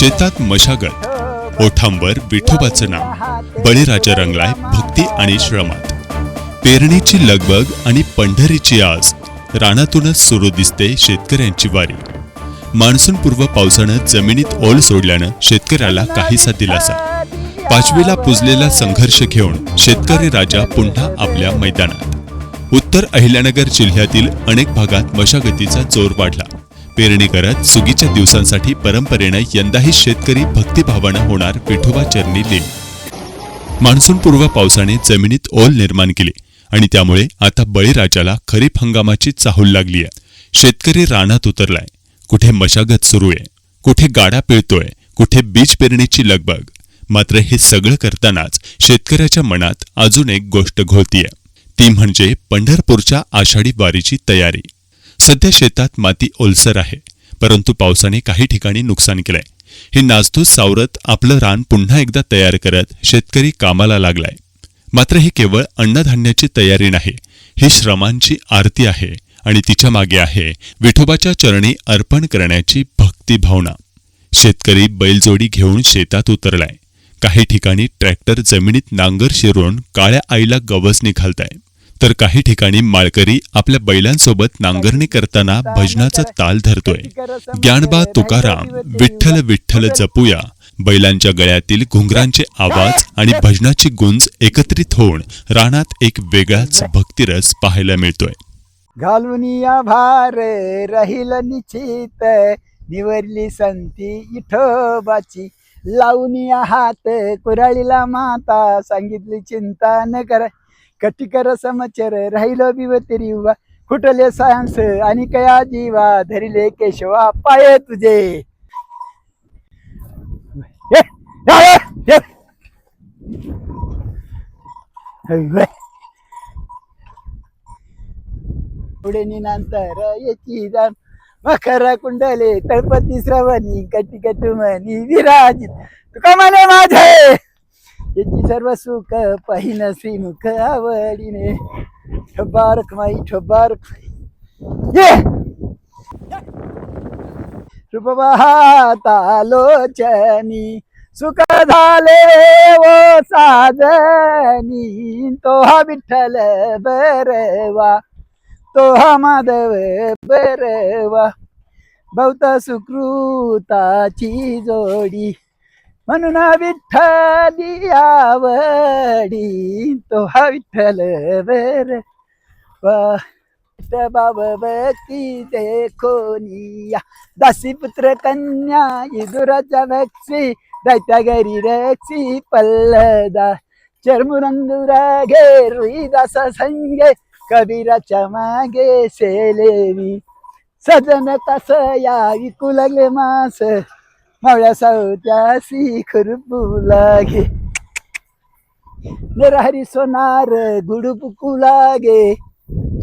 शेतात मशागत. ओठांवर विठोबाचं नाव. बळीराजा रंगलाय भक्ती आणि श्रमात. पेरणीची लगबग आणि पंढरीची आस. रानातूनच सुरू दिसते शेतकऱ्यांची वारी. मान्सूनपूर्व पावसानं जमिनीत ओल सोडल्यानं शेतकऱ्याला काहीसा दिलासा. पाचवीला पुजलेला संघर्ष घेऊन शेतकरी राजा पुन्हा आपल्या मैदानात. उत्तर अहिल्यानगर जिल्ह्यातील अनेक भागात मशागतीचा जोर वाढला. पेरणी करत सुगीच्या दिवसांसाठी परंपरेनं यंदाही शेतकरी भक्तिभावानं होणार विठोबा चरणी लीन मान्सूनपूर्व पावसाने जमिनीत ओल निर्माण केली आणि त्यामुळे आता बळीराजाला खरीप हंगामाची चाहूल लागली आहे शेतकरी रानात उतरलाय. कुठे मशागत सुरू आहे? कुठे गाडा पिळतोय? कुठे बीज पेरणीची लगबग? मात्र हे सगळं करतानाच शेतकऱ्याच्या मनात अजून एक गोष्ट घोळतीये. ती म्हणजे पंढरपूरच्या आषाढी वारीची तयारी. सध्या शेतात माती ओलसर आहे परंतु पावसाने काही ठिकाणी नुकसान केलंय. हे नासधूस सावरत आपलं रान पुन्हा एकदा तयार करत शेतकरी कामाला लागलाय. मात्र ही केवळ अन्नधान्याची तयारी नाही ही श्रमांची आरती आहे आणि तिच्यामागे आहे विठोबाच्या चरणी अर्पण करण्याची भक्ती भावना. शेतकरी बैलजोडी घेऊन शेतात उतरलाय. काही ठिकाणी ट्रॅक्टर जमिनीत नांगर शिरून काळ्या आईला गवसणी घालताय. तर काही ठिकाणी माळकरी आपल्या बैलांसोबत नांगरणी करताना भजनाचा ताल धरतोय. ज्ञानबा तुकाराम विठ्ठल विठ्ठल जपूया. बैलांच्या गळ्यातील घुंगरांचे आवाज आणि भजनाची गुंज एकत्रित होऊन रानात एक वेगळाच भक्तिरस पाहायला मिळतोय. घालून या भार राहील निश्चित. निवरली संती इठोबाची. लावून या हात कुराळीला माता सांगितली चिंता न कर. कटिकर समचर राहिलो बिवतरी उभा. कुठले सायन्स आणि कया जीवा धरिले केशवा पाय तुझे. पुढे नंतर याची जाण. मखर कुंडले तळपती श्रवणी कटी कटुमनी विराजित. तुका म्हणे माझे? याची सर्व सुख पाहिन श्रीमुख आवडीने. ठबारक माई ठबारक ये! रूप सुख झाले ओ साधनी तो हा विठ्ठल बरवा तो हा माधव बरवा. बहुता सुकृताची जोडी. म्हणून विठ्ठली आवडी तो हा विठ्ठल बर बाबती बाब दासी पुत्र कन्या इदुराच्या वक्षी दैत्या घरी रक्षी पल्लदा चर्मुरंगुरा घे रुई दासा संगे कबीराच्या मागे सेलेवी सजन तस या विकू लागले मास मावळ्या सावत्यासी खुरपू लागे निरहरी सोनार गुडपुकू लागे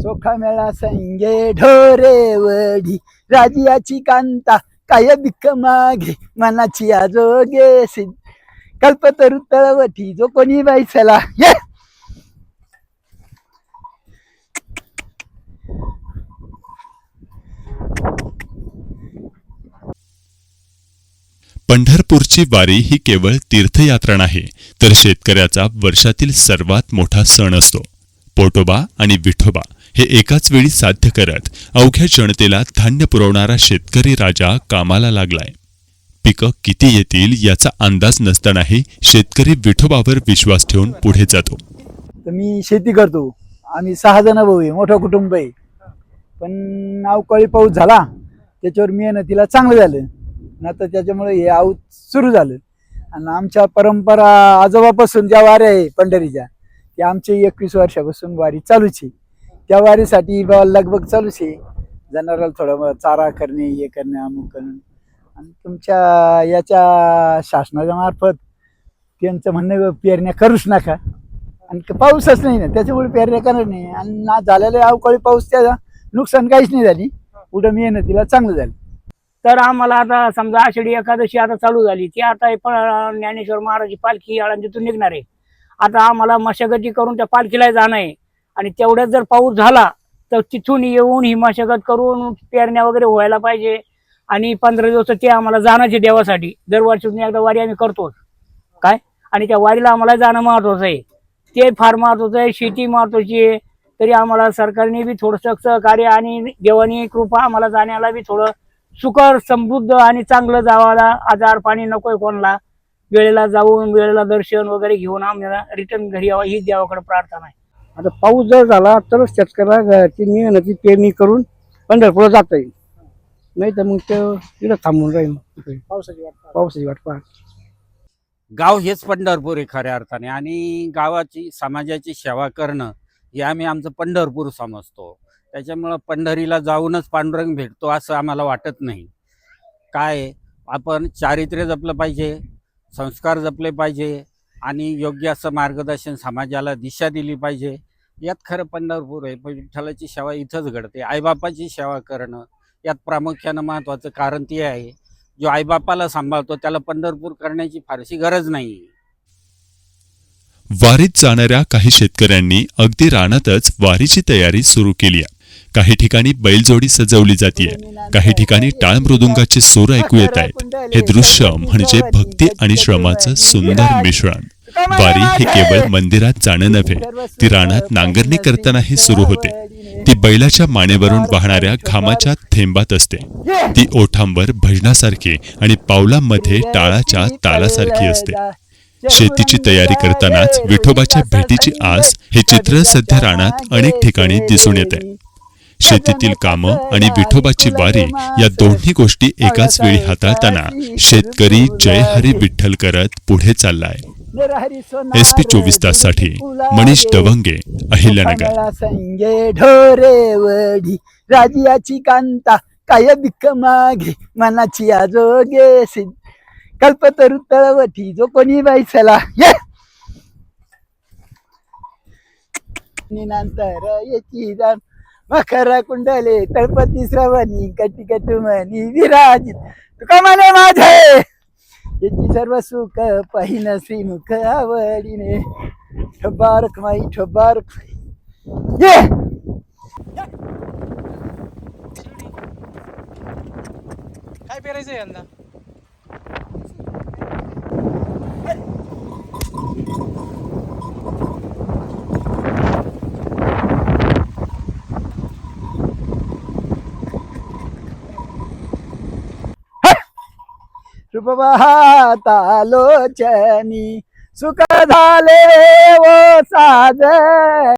चोखा मेळा संगे ढोरे वडी. राजियाची कांता काय बिक मागे. मनाची आजोगे सिद्ध. कल्पतरू तळवटी जो कोणी बाईसला ये पंढरपूरची वारी ही केवळ तीर्थयात्रा नाही तर शेतकऱ्याचा वर्षातील सर्वात मोठा सण असतो. पोटोबा आणि विठोबा हे एकाच वेळी साध्य करत अवघ्या जनतेला धान्य पुरवणारा शेतकरी राजा कामाला लागलाय. पिकं किती येतील याचा अंदाज नसतानाही शेतकरी विठोबावर विश्वास ठेवून पुढे जातो. तर मी शेती करतो आम्ही सहा जण भाऊ आहे मोठं कुटुंब आहे. पण अवकाळी पाऊस झाला त्याच्यावर मेहनतीला चांगलं झालं. ना तर त्याच्यामुळे हे आऊत सुरू झालं. आणि आमच्या परंपरा आजोबापासून ज्या वाऱ्या आहे पंढरीच्या त्या आमची एकवीस वर्षापासून वारी चालूच आहे. त्या वारीसाठी लगबग चालूच आहे. जनावराला थोडं चारा करणे हे करणे अमुक करणे आणि तुमच्या याच्या शासनाच्या मार्फत त्यांचं म्हणणं पेरण्या करूच नका. आणि पाऊसच नाही ना त्याच्यामुळे पेरण्या करणार नाही. आणि ना झालेल्या अवकाळी पाऊस त्याचा नुकसान काहीच नाही झाली. कुठं मेहनतीला चांगलं झालं. तर आम्हाला आता समजा आषाढी एकादशी आता चालू झाली. ती आता पण ज्ञानेश्वर महाराजची पालखी आळंदीतून निघणार आहे. आता आम्हाला मशागती करून त्या पालखीला जाणं आहे. आणि तेवढ्यात जर पाऊस झाला तर तिथून येऊन ही मशागत करून पेरण्या वगैरे व्हायला पाहिजे. आणि पंधरा दिवस ते आम्हाला जाण्याचे देवासाठी. दरवर्षी एकदा वारी आम्ही करतोच. काय? आणि त्या वारीला आम्हाला जाणं महत्वाचं आहे. ते फार महत्वाचं आहे. शेती महत्वाची आहे. तरी आम्हाला सरकारने बी थोडंसं सहकार्य आणि देवानी कृपा आम्हाला जाण्याला बी थोडं सुकर समृद्ध आणि चांगलं जावाला आजार पाणी नकोय कोणाला. वेळेला जाऊन वेळेला दर्शन वगैरे घेऊन आम्हाला रिटर्न घरी यावं ही देवाकडे प्रार्थना आहे. आता पाऊस जर झाला तरच शेतकऱ्याला ती मेहनती पेरणी करून पंढरपूरला जाता येईल. नाही तर मग ते तिथं थांबून राहील. पावसाची वाट पावसाची वाट पाहत. गाव हेच पंढरपूर आहे खऱ्या अर्थाने. आणि गावाची समाजाची सेवा करणं हे आम्ही आमचं पंढरपूर समजतो. त्याच्यामुळं पंढरीला जाऊनच पांडुरंग भेटतो असं आम्हाला वाटत नाही. काय? आपण चारित्र्य जपलं पाहिजे संस्कार जपले पाहिजे आणि योग्य असं मार्गदर्शन समाजाला दिशा दिली पाहिजे. यात खरं पंढरपूर आहे. पण विठ्ठलाची सेवा इथंच घडते. आईबापाची सेवा करणं यात प्रामुख्यानं महत्त्वाचं कारण ते आहे. जो आईबापाला सांभाळतो त्याला पंढरपूर करण्याची फारशी गरज नाही वारीत जाणाऱ्या काही शेतकऱ्यांनी अगदी रानातच वारीची तयारी सुरू केली आहे. काही ठिकाणी बैलजोडी सजवली जातीये. काही ठिकाणी टाळ मृदुंगाचे सूर ऐकू येत आहेत. हे दृश्य म्हणजे भक्ती आणि श्रमाचं सुंदर मिश्रण. वारी हे केवळ मंदिरात जाणं नव्हे ती रानात नांगरणी करतानाही सुरू होते. ती बैलाच्या मानेवरून वाहणाऱ्या घामाच्या थेंबात असते. ती ओठांवर भजनासारखी आणि पावलांमध्ये टाळाच्या तालासारखी असते. शेतीची तयारी करतानाच विठोबाच्या भेटीची आस हे चित्र सध्या रानात अनेक ठिकाणी दिसून येते. शेतीतील कामं आणि विठोबाची वारी या दोन्ही गोष्टी एकाच वेळी हाताळताना शेतकरी जय हरी विठ्ठल करत पुढे चाललाय. एस पी चोवीस ताससाठी मनीष डवंगे अहिल्यानगर. राजियाची कांता काय बिक मागे मनाची आजोगे सिद्ध. कल्पतरू तळवठी जो कोणी बाईसला ये! नंतर याची जाण. मखरा कुंडले तळपती श्रवणी कटी कटुमनी विराजित तुका म्हणे माझे? याची सर्व सुख पाहिन श्रीमुख आवडीने. ठोबारक माई ठोबारक माई. ये! काय पेरायचं यंदा? लोचनी सुख झाले वो साज